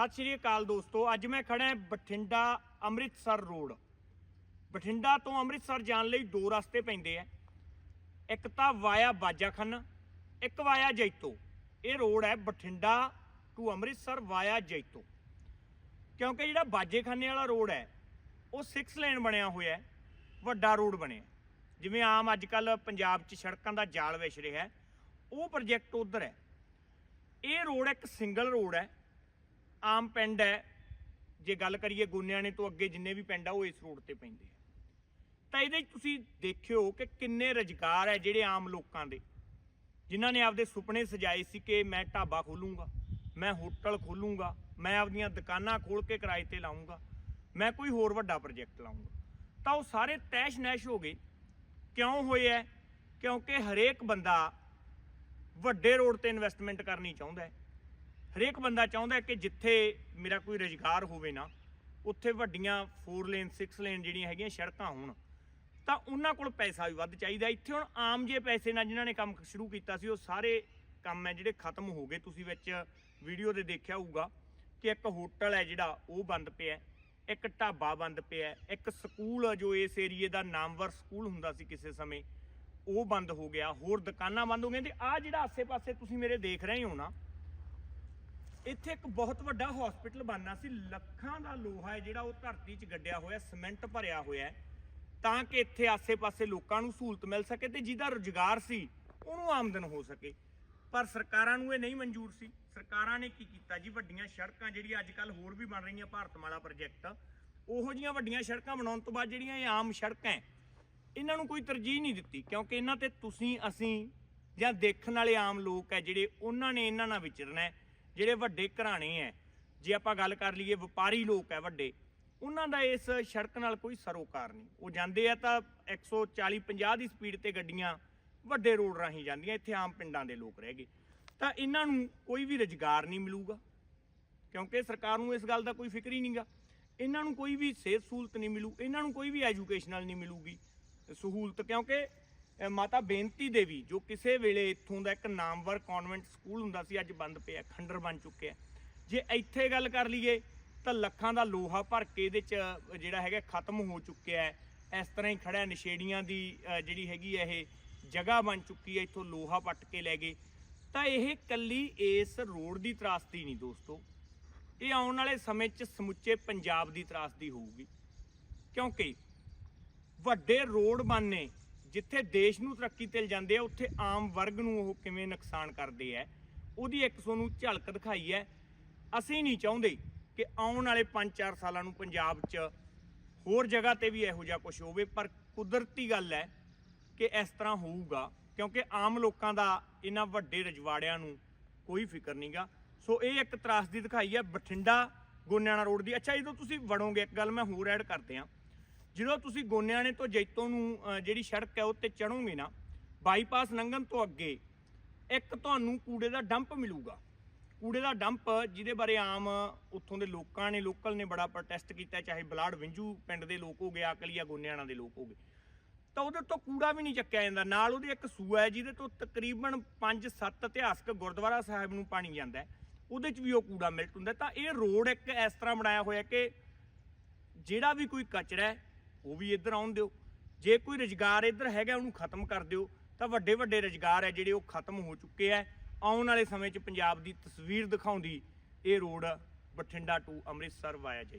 ਸਤਿ ਸ਼੍ਰੀ ਅਕਾਲ ਦੋਸਤੋ, ਅੱਜ ਮੈਂ ਖੜਾ ਹਾਂ ਬਠਿੰਡਾ ਅੰਮ੍ਰਿਤਸਰ ਰੋਡ। ਬਠਿੰਡਾ ਤੋਂ ਅੰਮ੍ਰਿਤਸਰ ਜਾਣ ਲਈ ਦੋ ਰਸਤੇ ਪੈਂਦੇ ਆ। ਇੱਕ ਤਾਂ ਵਾਇਆ ਬਾਜਾਖਾਨਾ, ਇੱਕ ਵਾਇਆ ਜੈਤੋ। ਇਹ ਰੋਡ ਹੈ ਬਠਿੰਡਾ ਟੂ ਅੰਮ੍ਰਿਤਸਰ ਵਾਇਆ ਜੈਤੋ। ਕਿਉਂਕਿ ਜਿਹੜਾ ਬਾਜੇਖਾਨੇ ਵਾਲਾ ਰੋਡ ਹੈ, ਉਹ 6 ਲੇਨ ਬਣਿਆ ਹੋਇਆ ਹੈ, ਵੱਡਾ ਰੋਡ ਬਣਿਆ। ਜਿਵੇਂ ਆਮ ਅੱਜ ਕੱਲ ਪੰਜਾਬ 'ਚ ਸੜਕਾਂ ਦਾ ਜਾਲ ਵਿਛ ਰਿਹਾ ਹੈ, ਉਹ ਪ੍ਰੋਜੈਕਟ ਉਧਰ ਹੈ। ਇਹ ਰੋਡ ਇੱਕ ਸਿੰਗਲ ਰੋਡ ਹੈ ਆਮ ਪਿੰਡ ਹੈ। ਜੇ ਗੱਲ ਕਰੀਏ ਗੋਨਿਆਣੇ ਤੋਂ ਅੱਗੇ ਜਿੰਨੇ ਵੀ ਪਿੰਡ ਆ, ਉਹ ਇਸ ਰੋਡ ਤੇ ਪੈਂਦੇ ਆ। ਤਾਂ ਇਹਦੇ 'ਚ ਤੁਸੀਂ ਦੇਖਿਓ ਕਿ ਕਿੰਨੇ ਰੁਜ਼ਗਾਰ ਹੈ ਜਿਹੜੇ ਆਮ ਲੋਕਾਂ ਦੇ। ਜਿਨ੍ਹਾਂ ਨੇ ਆਪਦੇ ਸੁਪਨੇ ਸਜਾਏ ਸੀ ਕਿ ਮੈਂ ਢਾਬਾ ਖੋਲੂੰਗਾ, ਮੈਂ ਹੋਟਲ ਖੋਲੂੰਗਾ, ਮੈਂ ਆਪਦੀਆਂ ਦੁਕਾਨਾਂ ਖੋਲ ਕੇ ਕਿਰਾਏ ਤੇ ਲਾਉਂਗਾ ਮੈਂ ਕੋਈ ਹੋਰ ਵੱਡਾ ਪ੍ਰੋਜੈਕਟ ਲਾਉਂਗਾ ਤਾਂ ਉਹ ਸਾਰੇ ਤੈਸ਼ ਨੈਸ਼ ਹੋ ਗਏ। ਕਿਉਂ ਹੋਏ ਹੈ? ਕਿਉਂਕਿ ਹਰੇਕ ਬੰਦਾ ਵੱਡੇ ਰੋਡ ਤੇ ਇਨਵੈਸਟਮੈਂਟ ਕਰਨੀ ਚਾਹੁੰਦਾ ਹੈ। ਹਰੇਕ ਬੰਦਾ ਚਾਹੁੰਦਾ ਕਿ ਜਿੱਥੇ ਮੇਰਾ ਕੋਈ ਰੁਜ਼ਗਾਰ ਹੋਵੇ ਨਾ, ਉੱਥੇ ਵੱਡੀਆਂ 4 ਲੇਨ 6 ਲੇਨ ਜਿਹੜੀਆਂ ਹੈਗੀਆਂ ਸੜਕਾਂ ਹੋਣ, ਤਾਂ ਉਹਨਾਂ ਕੋਲ ਪੈਸਾ ਵੀ ਵੱਧ ਚਾਹੀਦਾ ਇੱਥੇ ਹੁਣ ਆਮ ਜੇ ਪੈਸੇ ਨਾਲ ਜਿਨ੍ਹਾਂ ਨੇ ਕੰਮ ਸ਼ੁਰੂ ਕੀਤਾ ਸੀ, ਉਹ ਸਾਰੇ ਕੰਮ ਹੈ ਜਿਹੜੇ ਖਤਮ ਹੋ ਗਏ। ਤੁਸੀਂ ਵਿੱਚ ਵੀਡੀਓ ਦੇ ਦੇਖਿਆ ਹੋਊਗਾ ਕਿ ਇੱਕ ਹੋਟਲ ਹੈ ਜਿਹੜਾ, ਉਹ ਬੰਦ ਪਿਆ ਇੱਕ ਢਾਬਾ ਬੰਦ ਪਿਆ ਇੱਕ ਸਕੂਲ ਜੋ ਇਸ ਏਰੀਏ ਦਾ ਨਾਮਵਰ ਸਕੂਲ ਹੁੰਦਾ ਸੀ ਕਿਸੇ ਸਮੇਂ, ਉਹ ਬੰਦ ਹੋ ਗਿਆ, ਹੋਰ ਦੁਕਾਨਾਂ ਬੰਦ ਹੋ ਗਈਆਂ। ਤੇ ਆ ਜਿਹੜਾ ਆਸੇ-ਪਾਸੇ ਤੁਸੀਂ ਮੇਰੇ ਦੇਖ ਰਹੇ ਹੋ ਨਾ ਇੱਥੇ ਇੱਕ ਬਹੁਤ ਵੱਡਾ ਹਸਪੀਟਲ ਬਣਨਾ ਸੀ। ਲੱਖਾਂ ਦਾ ਲੋਹਾ ਹੈ ਜਿਹੜਾ ਉਹ ਧਰਤੀ 'ਚ ਗੱਡਿਆ ਹੋਇਆ ਸੀਮੈਂਟ ਭਰਿਆ ਹੋਇਆ ਹੈ। ਤਾਂ ਕਿ ਇੱਥੇ ਆਸੇ-ਪਾਸੇ ਲੋਕਾਂ ਨੂੰ ਸਹੂਲਤ ਮਿਲ ਸਕੇ ਤੇ ਜਿਹਦਾ ਰੁਜ਼ਗਾਰ ਸੀ, ਉਹਨੂੰ ਆਮਦਨ ਹੋ ਸਕੇ। ਪਰ ਸਰਕਾਰਾਂ ਨੂੰ ਇਹ ਨਹੀਂ ਮਨਜ਼ੂਰ ਸੀ। ਸਰਕਾਰਾਂ ਨੇ ਕੀ ਕੀਤਾ ਜੀ? ਵੱਡੀਆਂ ਸੜਕਾਂ ਜਿਹੜੀਆਂ ਅੱਜ ਕੱਲ ਹੋਰ ਵੀ ਬਣ ਰਹੀਆਂ ਭਾਰਤਮਾਲਾ ਪ੍ਰੋਜੈਕਟ। ਉਹੋ ਜੀਆਂ ਵੱਡੀਆਂ ਸੜਕਾਂ ਬਣਾਉਣ ਤੋਂ ਬਾਅਦ ਜਿਹੜੀਆਂ ਇਹ ਆਮ ਸੜਕਾਂ ਇਹਨਾਂ ਨੂੰ ਕੋਈ ਤਰਜੀਹ ਨਹੀਂ ਦਿੱਤੀ। ਕਿਉਂਕਿ ਇਹਨਾਂ ਤੇ ਤੁਸੀਂ, ਅਸੀਂ ਜਾਂ ਦੇਖਣ ਵਾਲੇ ਆਮ ਲੋਕ ਹੈ ਜਿਹੜੇ, ਉਹਨਾਂ ਨੇ ਇਹਨਾਂ ਨਾਲ ਵਿਚਰਨਾ ਹੈ। ਜਿਹੜੇ ਵੱਡੇ ਘਰਾਣੇ ਹੈ ਜੇ ਆਪਾਂ ਗੱਲ ਕਰ ਲਈਏ ਵਪਾਰੀ ਲੋਕ ਹੈ ਵੱਡੇ, ਉਹਨਾਂ ਦਾ ਇਸ ਸੜਕ ਨਾਲ ਕੋਈ ਸਰੋਕਾਰ ਨਹੀਂ। ਉਹ ਜਾਂਦੇ ਆ ਤਾਂ 140 50 ਦੀ ਸਪੀਡ ਤੇ ਗੱਡੀਆਂ ਵੱਡੇ ਰੋਡ ਰਾਹੀਂ ਜਾਂਦੀਆਂ, ਇੱਥੇ ਆਮ ਪਿੰਡਾਂ ਦੇ ਲੋਕ ਰਹਿ ਗਏ। ਤਾਂ ਇਹਨਾਂ ਨੂੰ ਕੋਈ ਵੀ ਰੁਜ਼ਗਾਰ ਨਹੀਂ ਮਿਲੂਗਾ, ਕਿਉਂਕਿ ਸਰਕਾਰ ਨੂੰ ਇਸ ਗੱਲ ਦਾ ਕੋਈ ਫਿਕਰ ਹੀ ਨਹੀਂਗਾ। ਇਹਨਾਂ ਨੂੰ ਕੋਈ ਵੀ ਸਿਹਤ ਸਹੂਲਤ ਨਹੀਂ ਮਿਲੂ, ਇਹਨਾਂ ਨੂੰ ਕੋਈ ਵੀ ਐਜੂਕੇਸ਼ਨਲ ਨਹੀਂ ਮਿਲੂਗੀ ਸਹੂਲਤ, ਕਿਉਂਕਿ ਮਾਤਾ ਬੇਨਤੀ ਦੇਵੀ, ਜੋ ਕਿਸੇ ਵੇਲੇ ਇੱਥੋਂ ਦਾ ਇੱਕ ਨਾਮਵਰ ਕਨਵੈਂਟ ਸਕੂਲ ਹੁੰਦਾ ਸੀ, ਅੱਜ ਬੰਦ ਪਿਆ, ਖੰਡਰ ਬਣ ਚੁੱਕਿਆ ਜੇ ਇੱਥੇ ਗੱਲ ਕਰ ਲਈਏ, ਤਾਂ ਲੱਖਾਂ ਦਾ ਲੋਹਾ ਭਰ ਕੇ ਇਹਦੇ ਚ ਜਿਹੜਾ ਹੈਗਾ, ਖਤਮ ਹੋ ਚੁੱਕਿਆ ਹੈ। ਇਸ ਤਰ੍ਹਾਂ ਹੀ ਖੜਾ ਨਸ਼ੇੜੀਆਂ ਦੀ ਜਿਹੜੀ ਹੈਗੀ ਹੈ, ਇਹ ਜਗ੍ਹਾ ਬਣ ਚੁੱਕੀ ਹੈ, ਇੱਥੋਂ ਲੋਹਾ ਪੱਟ ਕੇ ਲੈ ਗਏ। ਤਾਂ ਇਹ ਕੱਲੀ ਇਸ ਰੋਡ ਦੀ ਤਰਾਸਦੀ ਨਹੀਂ, ਦੋਸਤੋ। ਇਹ ਆਉਣ ਵਾਲੇ ਸਮੇਂ 'ਚ ਸਮੁੱਚੇ ਪੰਜਾਬ ਦੀ ਤਰਾਸਦੀ ਹੋਊਗੀ। ਕਿਉਂਕਿ ਵੱਡੇ ਰੋਡ ਬਣਨੇ ਜਿੱਥੇ ਦੇਸ਼ ਨੂੰ ਤਰੱਕੀ ਤੇ ਜਾਂਦੇ ਆ, ਉੱਥੇ ਆਮ ਵਰਗ ਨੂੰ ਉਹ ਕਿਵੇਂ ਨੁਕਸਾਨ ਕਰਦੇ ਆ। ਉਹਦੀ ਇੱਕ ਤੁਹਾਨੂੰ ਝਲਕ ਦਿਖਾਈ ਹੈ। ਅਸੀਂ ਨਹੀਂ ਚਾਹੁੰਦੇ ਕਿ ਆਉਣ ਵਾਲੇ 5-4 ਸਾਲਾਂ ਨੂੰ ਪੰਜਾਬ 'ਚ ਹੋਰ ਜਗ੍ਹਾ ਤੇ ਵੀ ਇਹੋ ਜਿਹਾ ਕੁਝ ਹੋਵੇ, ਪਰ ਕੁਦਰਤੀ ਗੱਲ ਹੈ ਕਿ ਇਸ ਤਰ੍ਹਾਂ ਹੋਊਗਾ, ਕਿਉਂਕਿ ਆਮ ਲੋਕਾਂ ਦਾ ਇਹਨਾਂ ਵੱਡੇ ਰਜਵਾੜਿਆਂ ਨੂੰ ਕੋਈ ਫਿਕਰ ਨਹੀਂਗਾ ਸੋ ਇਹ ਇੱਕ ਤਰਾਸਦੀ ਦਿਖਾਈ ਹੈ ਬਠਿੰਡਾ ਗੋਨਿਆਣਾ ਰੋਡ ਦੀ। ਅੱਛਾ ਜਦੋਂ ਤੁਸੀਂ ਵੜੋਗੇ, ਇੱਕ ਗੱਲ ਮੈਂ ਹੋਰ ਐਡ ਕਰਦੇ ਹਾਂ। ਜਦੋਂ ਤੁਸੀਂ ਗੋਨਿਆਣੇ ਤੋਂ ਜੈਤੋਂ ਨੂੰ ਜਿਹੜੀ ਸੜਕ ਹੈ ਉੱਤੇ ਚੜੋਗੇ ਨਾ, ਬਾਈਪਾਸ ਲੰਘਣ ਤੋਂ ਅੱਗੇ ਇੱਕ ਤੁਹਾਨੂੰ ਕੂੜੇ ਦਾ ਡੰਪ ਮਿਲੂਗਾ। ਕੂੜੇ ਦਾ ਡੰਪ ਜਿਹਦੇ ਬਾਰੇ ਆਮ ਉੱਥੋਂ ਦੇ ਲੋਕਾਂ ਨੇ, ਲੋਕਲ ਨੇ ਬੜਾ ਪ੍ਰੋਟੈਸਟ ਕੀਤਾ, ਚਾਹੇ ਬਲਾੜ ਵਿੰਜੂ ਪਿੰਡ ਦੇ ਲੋਕ ਹੋ ਗਏ ਆਕਲੀਆ ਗੋਨਿਆਣਾ ਦੇ ਲੋਕ ਹੋ ਗਏ ਤਾਂ ਉਹਦੇ ਤੋਂ ਕੂੜਾ ਵੀ ਨਹੀਂ ਚੱਕਿਆ ਜਾਂਦਾ। ਨਾਲ ਉਹਦੇ ਇੱਕ ਸੂਆ ਹੈ, ਜਿਹਦੇ ਤੋਂ ਤਕਰੀਬਨ 5-7 ਇਤਿਹਾਸਕ ਗੁਰਦੁਆਰਾ ਸਾਹਿਬ ਨੂੰ ਪਾਣੀ ਜਾਂਦਾ ਉਹਦੇ 'ਚ ਵੀ ਉਹ ਕੂੜਾ ਮਿਲਟ ਹੁੰਦਾ ਤਾਂ ਇਹ ਰੋਡ ਇੱਕ ਇਸ ਤਰ੍ਹਾਂ ਬਣਾਇਆ ਹੋਇਆ ਕਿ ਜਿਹੜਾ ਵੀ ਕੋਈ ਕਚਰਾ ਹੈ ਉਹ ਵੀ ਇੱਧਰ ਆਉਣ ਦਿਓ। ਜੇ ਕੋਈ ਰੁਜ਼ਗਾਰ ਇੱਧਰ ਹੈਗਾ, ਉਹਨੂੰ ਖਤਮ ਕਰ ਦਿਓ। ਤਾਂ ਵੱਡੇ ਵੱਡੇ ਰੁਜ਼ਗਾਰ ਹੈ ਜਿਹੜੇ ਉਹ ਖਤਮ ਹੋ ਚੁੱਕੇ ਆ ਆਉਣ ਵਾਲੇ ਸਮੇਂ 'ਚ ਪੰਜਾਬ ਦੀ ਤਸਵੀਰ ਦਿਖਾਉਂਦੀ ਇਹ road Bathinda to Amritsar via ਜਾਏ